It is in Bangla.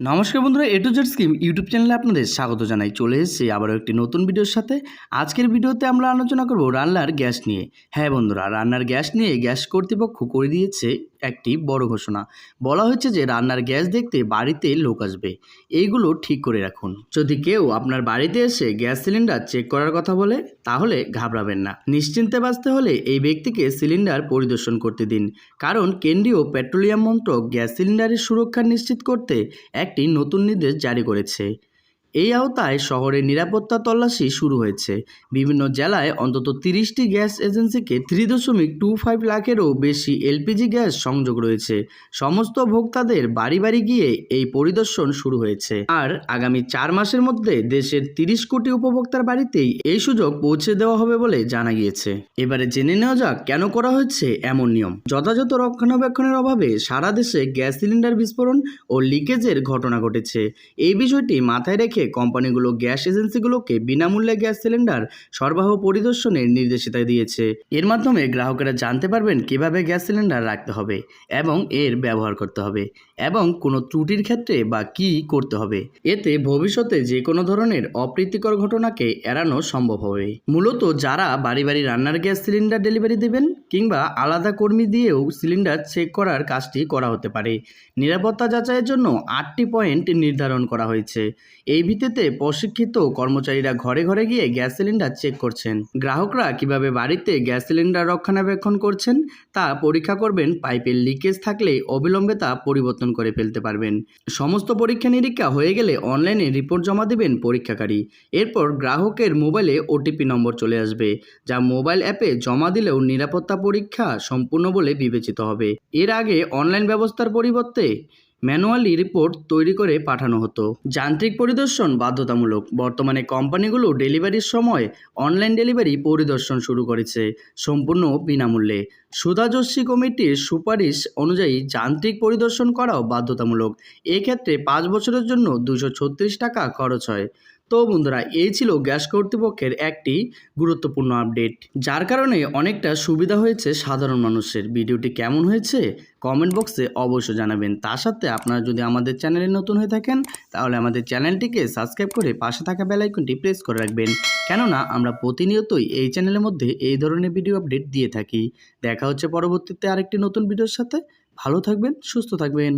নমস্কার বন্ধুরা এটু জেড স্কিম ইউটিউব চ্যানেলে আপনাদের স্বাগত জানাই। চলে এসেছি আবারও একটি নতুন ভিডিওর সাথে। আজকের ভিডিওতে আমরা আলোচনা করব রান্নার গ্যাস নিয়ে। হ্যাঁ বন্ধুরা, রান্নার গ্যাস নিয়ে গ্যাস কর্তৃপক্ষ করে দিয়েছে একটি বড় ঘোষণা। বলা হয়েছে যে, রান্নার গ্যাস দেখতে বাড়িতে লোক আসবে। এইগুলো ঠিক করে রাখুন। যদি কেউ আপনার বাড়িতে এসে গ্যাস সিলিন্ডার চেক করার কথা বলে, তাহলে ঘাবড়াবেন না। নিশ্চিন্তে বাঁচতে হলে এই ব্যক্তিকে সিলিন্ডার পরিদর্শন করতে দিন। কারণ কেন্দ্রীয় পেট্রোলিয়াম মন্ত্রক গ্যাস সিলিন্ডারের সুরক্ষা নিশ্চিত করতে একটি নতুন নির্দেশ জারি করেছে। এই আওতায় শহরের নিরাপত্তা তল্লাশি শুরু হয়েছে। বিভিন্ন জেলায় অন্তত তিরিশটি গ্যাস এজেন্সিকে থ্রি দশমিক টু ফাইভ লাখেরও বেশি এলপিজি গ্যাস সংযোগ রয়েছে। সমস্ত ভোক্তাদের বাড়ি বাড়ি গিয়ে এই পরিদর্শন শুরু হয়েছে। আর আগামী চার মাসের মধ্যে দেশের তিরিশ কোটি উপভোক্তার বাড়িতেই এই সুযোগ পৌঁছে দেওয়া হবে বলে জানা গিয়েছে। এবারে জেনে নেওয়া যাক কেন করা হচ্ছে এমন নিয়ম। যথাযথ রক্ষণাবেক্ষণের অভাবে সারা দেশে গ্যাস সিলিন্ডার বিস্ফোরণ ও লিকেজের ঘটনা ঘটেছে। এই বিষয়টি মাথায় রেখে কোম্পানিগুলো গ্যাস এজেন্সিগুলোকে বিনামূল্যে গ্যাস সিলিন্ডার সরবরাহ পরিদর্শনের নির্দেশিতা দিয়েছে। এর মাধ্যমে গ্রাহকেরা জানতে পারবেন কীভাবে গ্যাস সিলিন্ডার রাখতে হবে এবং এর ব্যবহার করতে হবে এবং কোনো ত্রুটির ক্ষেত্রে বা কি করতে হবে। এতে ভবিষ্যতে যে কোনো ধরনের অপ্রীতিকর ঘটনাকে এড়ানো সম্ভব হবে। মূলত যারা বাড়ি বাড়ি রান্নার গ্যাস সিলিন্ডার ডেলিভারি দেবেন কিংবা আলাদা কর্মী দিয়েও সিলিন্ডার চেক করার কাজটি করা হতে পারে। নিরাপত্তা যাচাইয়ের জন্য আটটি পয়েন্ট নির্ধারণ করা হয়েছে। এই ভিত্তিতে প্রশিক্ষিত কর্মচারীরা ঘরে ঘরে গিয়ে গ্যাস সিলিন্ডার চেক করছেন। গ্রাহকরা কীভাবে বাড়িতে গ্যাস সিলিন্ডার রক্ষণাবেক্ষণ করছেন, তা পরীক্ষা করবেন, পাইপের লিকেজ থাকলে অবিলম্বে তা পরিবর্তন করে ফেলতে পারবেন। সমস্ত পরীক্ষা নিরীক্ষা হয়ে গেলে অনলাইনে রিপোর্ট জমা দেবেন পরীক্ষাকারী। এরপর গ্রাহকের মোবাইলে ওটিপি নম্বর চলে আসবে, যা মোবাইল অ্যাপে জমা দিলেও নিরাপত্তা পরীক্ষা সম্পূর্ণ বলে বিবেচিত হবে। এর আগে অনলাইন ব্যবস্থার পরিবর্তে ম্যানুয়ালি রিপোর্ট তৈরি করে পাঠানো হতো। যান্ত্রিক পরিদর্শন বাধ্যতামূলক। বর্তমানে কোম্পানিগুলো ডেলিভারির সময় অনলাইন ডেলিভারি পরিদর্শন শুরু করেছে, সম্পূর্ণ বিনামূল্যে। সুধাজস্বী কমিটির সুপারিশ অনুযায়ী যান্ত্রিক পরিদর্শন করাও বাধ্যতামূলক। এক্ষেত্রে পাঁচ বছরের জন্য দুশো টাকা খরচ হয়। তো বন্ধুরা, এই ছিল গ্যাস কর্তৃপক্ষের একটি গুরুত্বপূর্ণ আপডেট। যার কারণে অনেকটা সুবিধা হয়েছে সাধারণ মানুষের। ভিডিওটি কেমন হয়েছে কমেন্ট বক্সে অবশ্যই জানাবেন। তার সাথে আপনারা যদি আমাদের চ্যানেলে নতুন হয়ে থাকেন, তাহলে আমাদের চ্যানেলটিকে সাবস্ক্রাইব করে পাশে থাকা বেলাইকনটি প্রেস করে রাখবেন। কেননা, আমরা প্রতিনিয়তই এই চ্যানেলের মধ্যে এই ধরনের ভিডিও আপডেট দিয়ে থাকি। দেখা হচ্ছে পরবর্তীতে আরেকটি নতুন ভিডিওর সাথে। ভালো থাকবেন, সুস্থ থাকবেন।